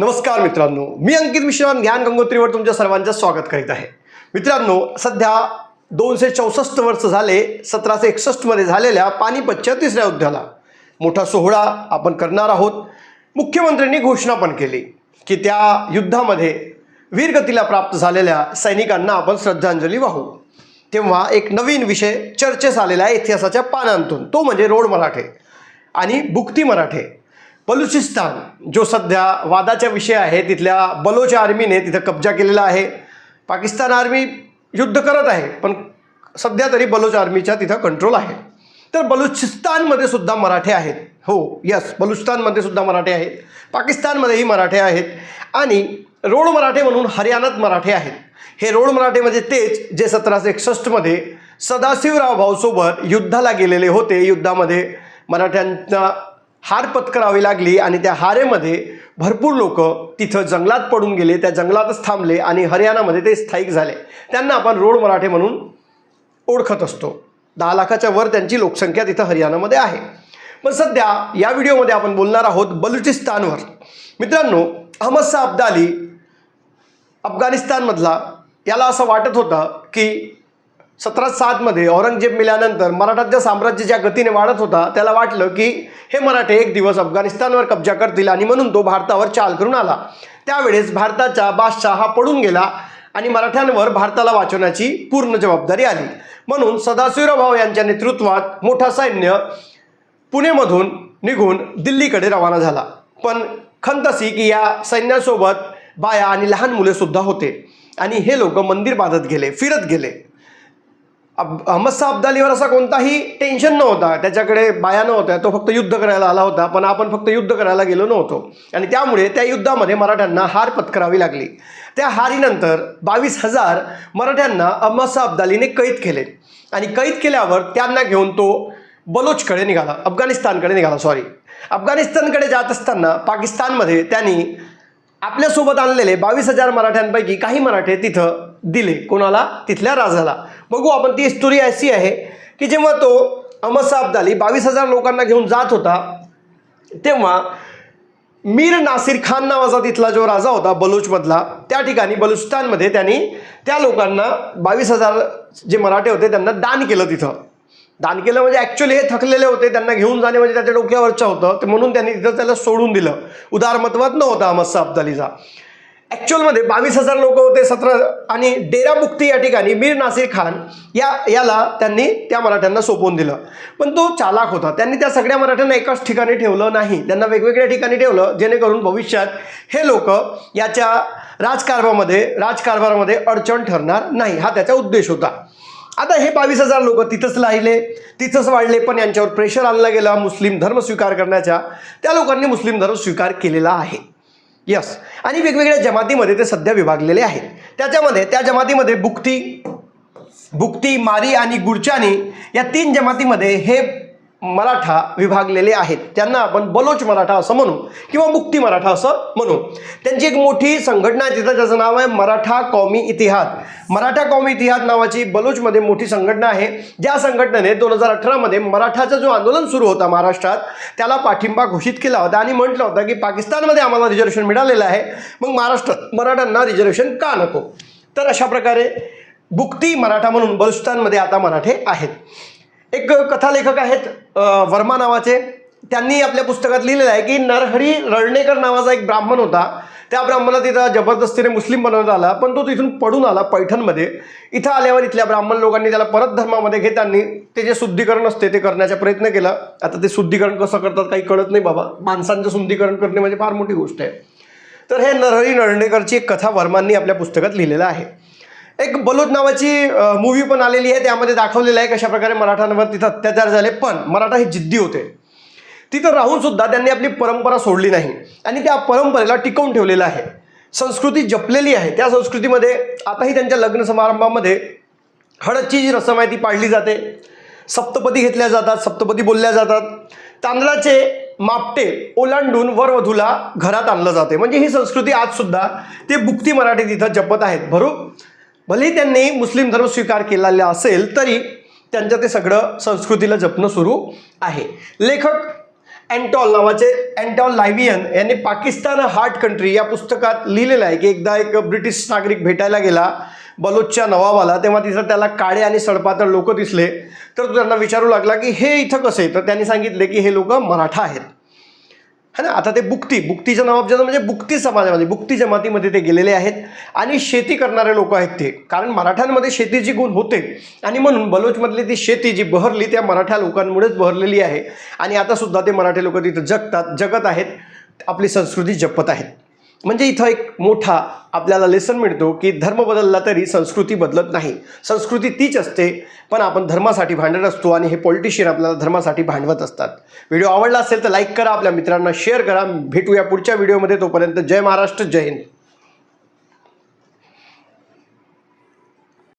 नमस्कार मित्रांनो मी अंकित मिश्रा ज्ञान गंगोत्रीवर तुमच्या सर्वांचं स्वागत करीत आहे. मित्रांनो सध्या दोनशे चौसष्ट वर्ष झाले सतराशे एकसष्टमध्ये झालेल्या पानिपतच्या तिसऱ्या युद्धाला. मोठा सोहळा आपण करणार आहोत. मुख्यमंत्र्यांनी घोषणा पण केली की त्या युद्धामध्ये वीरगतीला प्राप्त झालेल्या सैनिकांना आपण श्रद्धांजली वाहू. तेव्हा एक नवीन विषय चर्चेस आलेला आहे इतिहासाच्या पानांतून. तो म्हणजे रोड मराठे आणि बुक्ती मराठे. बलुचिस्तान जो सध्या वादाचा विषय आहे तिथल्या बलोच आर्मीने तिथं कब्जा केलेला आहे. पाकिस्तान आर्मी युद्ध करत आहे पण सध्या तरी बलोच आर्मीच्या तिथं कंट्रोल आहे. तर बलुचिस्तानमध्ये सुद्धा मराठे आहेत. हो यस बलुचिस्तानमध्ये सुद्धा मराठे आहेत. पाकिस्तानमध्येही मराठे आहेत. आणि रोड मराठे म्हणून हरियाणात मराठे आहेत. हे रोड मराठे म्हणजे तेच जे सतराशे एकसष्टमध्ये सदाशिवराव भाऊसोबत युद्धाला गेलेले होते. युद्धामध्ये मराठ्यांना हार पत्करावी लागली आणि त्या हारेमध्ये भरपूर लोक तिथं जंगलात पडून गेले त्या जंगलातच थांबले आणि हरियाणामध्ये ते स्थायिक झाले. त्यांना आपण रोड मराठे म्हणून ओळखत असतो. दहा लाखाच्या वर त्यांची लोकसंख्या तिथं हरियाणामध्ये आहे. पण सध्या या व्हिडिओमध्ये आपण बोलणार आहोत बलुचिस्तानवर. मित्रांनो अहमद साह अब्दाली अफगाणिस्तानमधला याला असं वाटत होतं की सतरा सातमध्ये औरंगजेब मिल्यानंतर मराठाचं साम्राज्य ज्या गतीने वाढत होता त्याला वाटलं की हे मराठे एक दिवस अफगाणिस्तानवर कब्जा करतील आणि म्हणून तो भारतावर चाल करून आला. त्यावेळेस भारताचा बादशाह हा पडून गेला आणि मराठ्यांवर भारताला वाचवण्याची पूर्ण जबाबदारी आली. म्हणून सदाशिवराव भाऊ यांच्या नेतृत्वात मोठा सैन्य पुणेमधून निघून दिल्लीकडे रवाना झाला. पण खंत अशी की या सैन्यासोबत बाया आणि लहान मुले सुद्धा होते आणि हे लोक मंदिर बांधत गेले फिरत गेले. अब अहमद अब्दालीवर असा कोणताही टेन्शन नव्हता. त्याच्याकडे बाया नव्हत्या. तो फक्त युद्ध करायला आला होता. पण आपण फक्त युद्ध करायला गेलो नव्हतो. आणि त्यामुळे त्या युद्धामध्ये मराठ्यांना हार पत्करावी लागली. त्या हारीनंतर बावीस हजार मराठ्यांना अहमद अब्दालीने कैद केले. आणि कैद केल्यावर त्यांना घेऊन तो बलोचकडे निघाला. अफगाणिस्तानकडे निघाला सॉरी अफगाणिस्तानकडे जात असताना पाकिस्तानमध्ये त्यांनी आपल्यासोबत आणलेले बावीस हजार मराठ्यांपैकी काही मराठे तिथं दिले. कोणाला? तिथल्या राजाला. बघू आपण ती स्टोरी अशी आहे की जेव्हा तो अहमद अब्दाली बावीस हजार लोकांना घेऊन जात होता तेव्हा मीर नासिर खान नावाचा तिथला जो राजा होता बलूचमधला त्या ठिकाणी बलुचिस्तानमध्ये त्यांनी त्या लोकांना बावीस हजार जे मराठे होते त्यांना दान केलं तिथं. दान केलं म्हणजे ॲक्च्युली हे थकलेले होते त्यांना घेऊन जाणे म्हणजे त्याच्या डोक्यावरचं होतं म्हणून त्यांनी तिथं त्याला सोडून दिलं. उदारमतवाद नव्हता अहमद शाह अब्दालीचा ॲक्च्युअलमध्ये बावीस हजार लोक होते सतरा आणि डेरा मुक्ती या ठिकाणी मीर नासिर खान या याला त्यांनी त्या मराठ्यांना सोपवून दिलं. पण तो चालाक होता. त्यांनी त्या सगळ्या मराठ्यांना एकाच ठिकाणी ठेवलं नाही. त्यांना वेगवेगळ्या ठिकाणी ठेवलं जेणेकरून भविष्यात हे लोक याच्या राजकारभारामध्ये राजकारभारामध्ये अडचण ठरणार नाही. हा त्याचा उद्देश होता. आता हे बावीस हजार लोक तिथंच राहिले. तिथंच वाढले पण यांच्यावर प्रेशर आणला गेला. मुस्लिम धर्म स्वीकार करण्याच्या त्या लोकांनी मुस्लिम धर्म स्वीकार केलेला आहे. यस आणि वेगवेगळ्या जमातीमध्ये ते सध्या विभागलेले आहेत. त्याच्यामध्ये त्या जमातीमध्ये बुक्ती बुक्ती मारी आणि गुडचानी या तीन जमातीमध्ये हे मराठा विभागलेले आहेत. त्यांना आपण बलोच मराठा असं म्हणू किंवा मुक्ती मराठा असं म्हणू. त्यांची एक मोठी संघटना आहे तिथं त्याचं नाव आहे मराठा कौमी इतिहाद. मराठा कौमी इतिहाद नावाची बलोचमध्ये मोठी संघटना आहे. ज्या संघटनेने दोन हजार अठरामध्ये मराठाचा जो आंदोलन सुरू होता महाराष्ट्रात त्याला पाठिंबा घोषित केला होता आणि म्हटलं होतं की पाकिस्तानमध्ये आम्हाला रिझर्वेशन मिळालेलं आहे. मग महाराष्ट्रात मराठ्यांना रिझर्वेशन का नको? तर अशा प्रकारे बुक्ती मराठा म्हणून बलुचिस्तानमध्ये आता मराठे आहेत. एक कथालेखक आहेत वर्मा नावाचे. त्यांनी आपल्या पुस्तकात लिहिलेलं आहे की नरहरी रळणेकर नावाचा एक ब्राह्मण होता. त्या ब्राह्मणाला तिथं जबरदस्तीने मुस्लिम बनवण्यात आला पण तो तिथून पडून आला पैठणमध्ये. इथं आल्यावर इथल्या ब्राह्मण लोकांनी त्याला परत धर्मामध्ये घेताना ते जे शुद्धीकरण असते ते करण्याचा प्रयत्न केला. आता ते शुद्धीकरण कसं करतात काही कळत नाही बाबा. माणसांचं शुद्धीकरण करणे म्हणजे फार मोठी गोष्ट आहे. तर हे नरहरी नळणेकरची एक कथा वर्मांनी आपल्या पुस्तकात लिहिलेलं आहे. एक बलूत नावाची मूवी पण आलेली आहे त्यामध्ये दाखवलेलं आहे कशा प्रकारे मराठ्यांवर तिथं अत्याचार झाले. पण मराठा हे जिद्दी होते. तिथं राहून सुद्धा त्यांनी आपली परंपरा सोडली नाही. आणि त्या परंपरेला टिकवून ठेवलेलं आहे. संस्कृती जपलेली आहे. त्या संस्कृतीमध्ये आताही त्यांच्या लग्न समारंभामध्ये हळदची जी रसम आहे ती पाळली जाते. सप्तपदी घेतल्या जातात सप्तपदी बोलल्या जातात. तांदळाचे मापटे ओलांडून वरवधूला घरात आणलं जाते. म्हणजे ही संस्कृती आजसुद्धा ते बुक्ती मराठी तिथं जपत आहेत. भरू भले त्यांनी मुस्लिम धर्म स्वीकार केलेला असेल तरी त्यांचं ते सगळं संस्कृतीला जपणं सुरू आहे. लेखक अँटॉल नावाचे अँटॉल लायवियन यांनी पाकिस्तान हार्ट कंट्री या पुस्तकात लिहिलेलं आहे की एकदा एक ब्रिटिश नागरिक भेटायला गेला बलोचच्या नवाबाला तेव्हा तिथं त्याला काळे आणि सडपातळ लोक दिसले. तर तो त्यांना विचारू लागला की हे इथं कसे तर त्यांनी सांगितले की हे लोक मराठा आहेत. है ना? आता ते बुक्ती बुक्तीचं नाव ज्याचं म्हणजे बुक्ती समाजामध्ये बुक्ती जमातीमध्ये ते गेलेले आहेत. आणि शेती करणारे लोक आहेत ते. कारण मराठ्यांमध्ये शेतीची गुण होते. आणि म्हणून बलोचमधली ती शेती जी बहरली त्या मराठा लोकांमुळेच बहरलेली आहे. आणि आतासुद्धा ते मराठी लोक तिथं जगतात जगत आहेत. आपली संस्कृती जपत आहेत. म्हणजे इथं एक मोठा आपल्याला लेसन मिळतो की धर्म बदलला तरी संस्कृती बदलत नाही. संस्कृती तीच असते पण आपण धर्मासाठी भांडत असतो आणि हे पॉलिटिशियन आपल्याला धर्मासाठी भांडवत असतात. व्हिडिओ आवडला असेल तर लाईक करा आपल्या मित्रांना शेअर करा. भेटूया पुढच्या व्हिडिओमध्ये तोपर्यंत जय महाराष्ट्र जय हिंद.